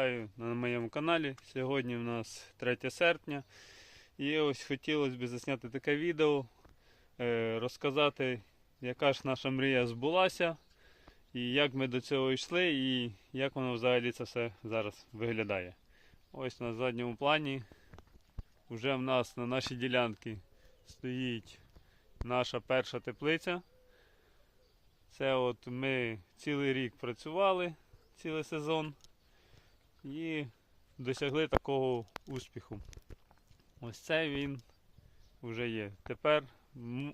Вітаю на моєму каналі. Сьогодні у нас 3 серпня. І ось хотілося б засняти таке відео, е, розказати, яка ж наша мрія збулася, і як ми до цього йшли, і як воно взагалі це все зараз виглядає. Ось на задньому плані вже в нас на нашій ділянці стоїть наша перша теплиця. Це от ми цілий рік працювали, цілий сезон і досягли такого успіху. Ось це він вже є. Тепер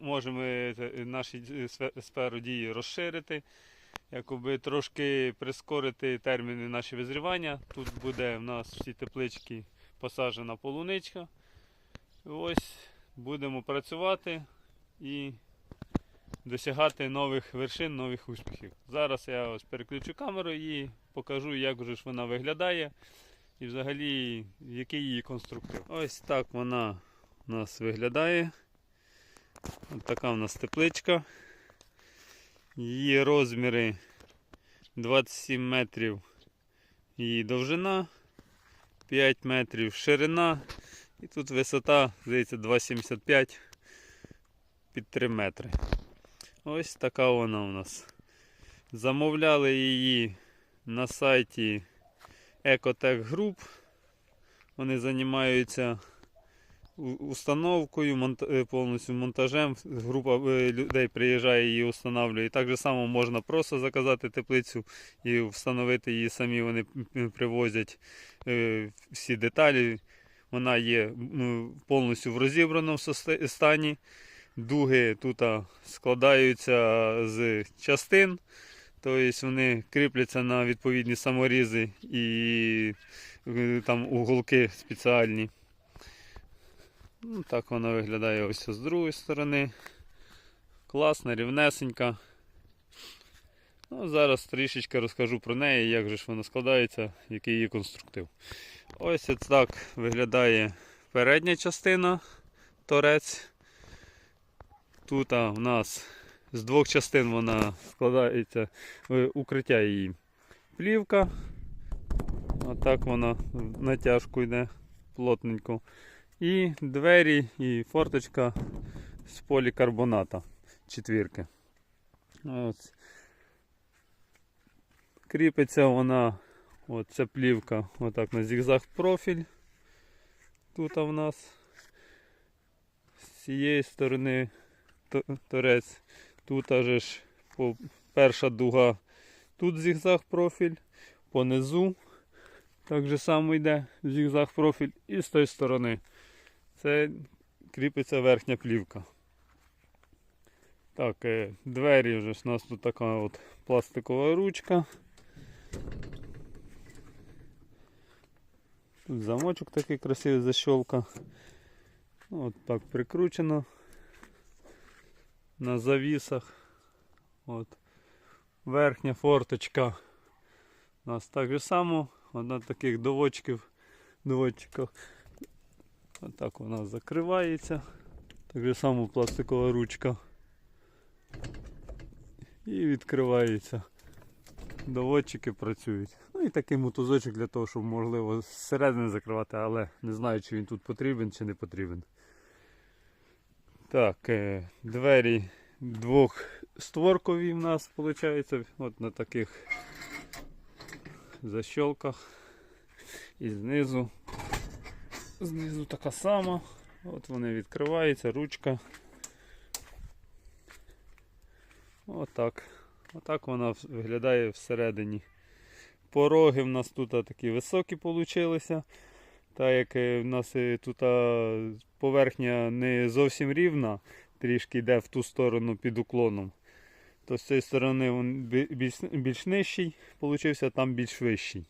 можемо е, наші е, сферу дії розширити, якоби трошки прискорити терміни наші визрівання. Тут буде в нас всі теплички посаджена полуничка. Ось будемо працювати і досягати нових вершин, нових успіхів. Зараз я ось переключу камеру і покажу, як же ж вона виглядає і взагалі який її конструктив. Ось так вона у нас виглядає. Ось така у нас тепличка. Її розміри 27 метрів її довжина, 5 метрів ширина. І тут висота, здається, 2,75 під 3 метри. Ось така вона у нас. Замовляли її на сайті Ecotech Group. Вони займаються установкою, монта- е, повністю монтажем. Група е, людей приїжджає її встановлює. Так же само можна просто заказати теплицю і встановити її самі. Вони привозять е, всі деталі. Вона є повністю в розібраному стані. Дуги тут складаються з частин, тобто вони кріпляться на відповідні саморізи і е, там уголки спеціальні. Ну, так вона виглядає ось з другої сторони. Класна, рівнесенька. Ну, зараз трішечки розкажу про неї, як же ж вона складається, який її конструктив. Ось так виглядає передня частина, торець. Тут у нас з двох частин вона складається в укриття її плівка. Отак вона натяжку йде плотненько. І двері, і форточка з полікарбоната четвірки. Ось. Кріпиться вона, от ця плівка, отак на зігзаг профіль. Тут в нас з цієї сторони то- торець. Тут аж ж перша дуга, тут зігзаг профіль, понизу так же само йде зігзаг профіль і з тої сторони. Це кріпиться верхня плівка. Так, е, двері вже у нас тут така от пластикова ручка. Тут замочок такий красивий защолка. От так прикручено на завісах. От. Верхня форточка. У нас так же само, одна таких доводчиків, доводчиках. Отак вона закривається. Так же само пластикова ручка. І відкривається. Доводчики працюють. Ну і такий мотузочок для того, щоб можливо зсередини закривати, але не знаю, чи він тут потрібен чи не потрібен. Так, е, двері двохстворкові в нас виходить. От на таких защолках. І знизу. Знизу така сама. От вони відкриваються, ручка. Отак. Отак вона виглядає всередині. Пороги в нас тут такі високі получилися. Так як е, в нас е, тут поверхня не зовсім рівна, трішки йде в ту сторону під уклоном. То з цієї сторони він більш, більш нижчий, получився там більш вищий.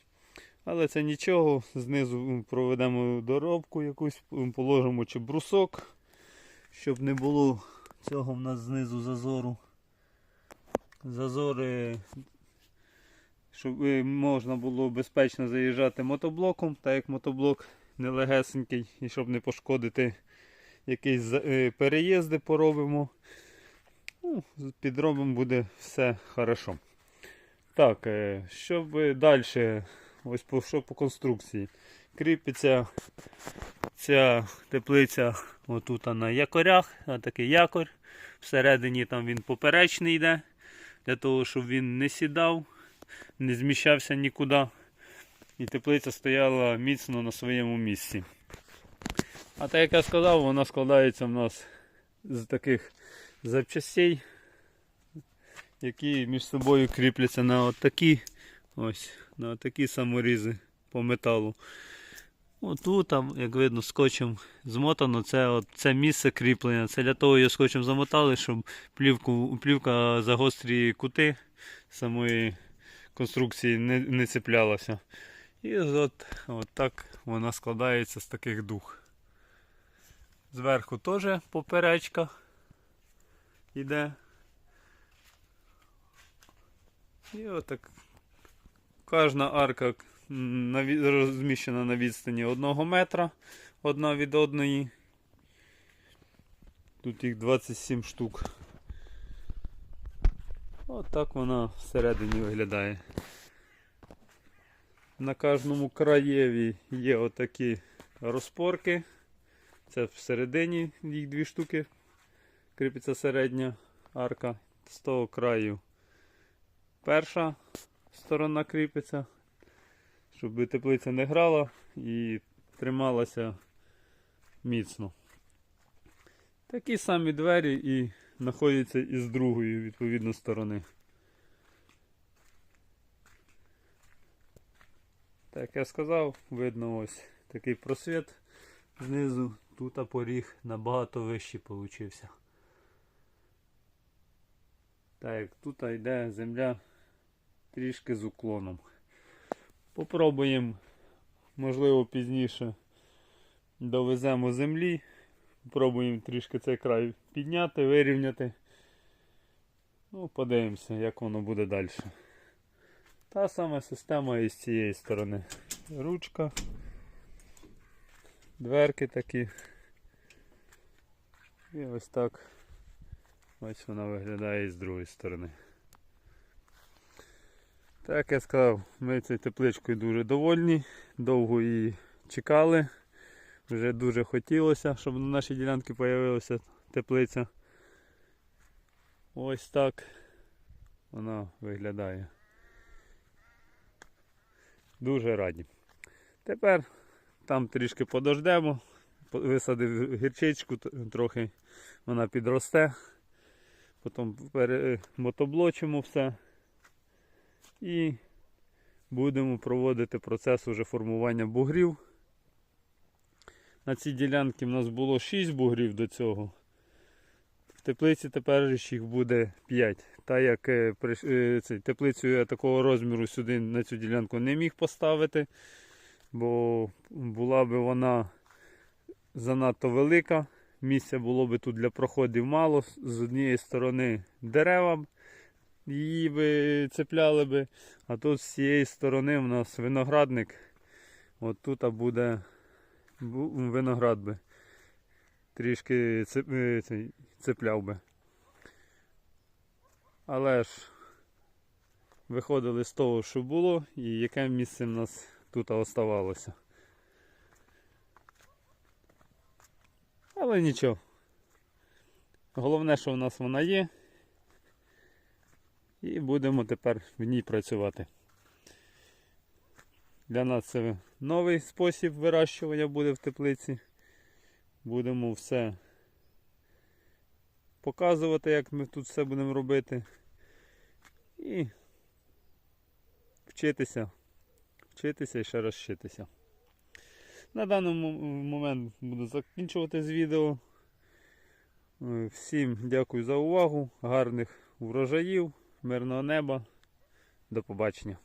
Але це нічого, знизу проведемо доробку якусь, положимо чи брусок, щоб не було цього в нас знизу зазору. Зазори, щоб е, можна було безпечно заїжджати мотоблоком, так як мотоблок нелегесенький, і щоб не пошкодити якісь е, переїзди поробимо. Ну, підробимо буде все хорошо. Так, е, щоб далі ось по, що по конструкції. Кріпиться ця теплиця отут на якорях, такий якорь. Всередині там він поперечний йде, для того, щоб він не сідав, не зміщався нікуди. І теплиця стояла міцно на своєму місці. А так як я сказав, вона складається в нас з таких запчастей, які між собою кріпляться на отакі ось, на такі саморізи по металу. Отут, там, як видно, скотчем змотано, це, от, це місце кріплення. Це для того його скотчем замотали, щоб плівку, плівка за гострі кути самої конструкції не, не цеплялася. І от, от так вона складається з таких дух. Зверху теж поперечка йде. І отак кожна арка на розміщена на відстані одного метра одна від одної. Тут їх 27 штук. Отак вона всередині виглядає. На кожному краєві є отакі розпорки. Це всередині їх дві штуки. Кріпиться середня арка. З того краю перша сторона кріпиться, щоб теплиця не грала і трималася міцно. Такі самі двері і знаходяться і з другої відповідно сторони. Так як я сказав, видно ось такий просвіт знизу. Тут поріг набагато вищий получився. Так, тут йде земля трішки з уклоном. Попробуємо, можливо, пізніше довеземо землі. Попробуємо трішки цей край підняти, вирівняти. Ну, подивимося, як воно буде далі. Та сама система і з цієї сторони. Ручка, дверки такі. І ось так. Ось вона виглядає з другої сторони. Так я сказав, ми цією тепличкою дуже довольні, довго її чекали. Вже дуже хотілося, щоб на нашій ділянці з'явилася теплиця. Ось так вона виглядає. Дуже раді. Тепер там трішки подождемо. Висадив гірчичку, трохи вона підросте. Потім мотоблочимо все. І будемо проводити процес уже формування бугрів. На цій ділянці в нас було 6 бугрів до цього. В теплиці тепер їх буде 5. Та як е, е, теплицю я такого розміру сюди на цю ділянку не міг поставити, бо була би вона занадто велика. Місця було би тут для проходів мало. З однієї сторони дерева її би цепляли би, а тут з цієї сторони у нас виноградник. От тут буде бу- виноград би. Трішки цеп- е, цей, цепляв би. Але ж виходили з того, що було, і яке місце в нас тут оставалося. Але нічого. Головне, що в нас вона є. І будемо тепер в ній працювати. Для нас це новий спосіб вирощування буде в теплиці. Будемо все показувати, як ми тут все будемо робити. І вчитися. Вчитися і ще раз вчитися. На даний момент буду закінчувати з відео. Е, Всім дякую за увагу, гарних врожаїв, мирного неба. До побачення.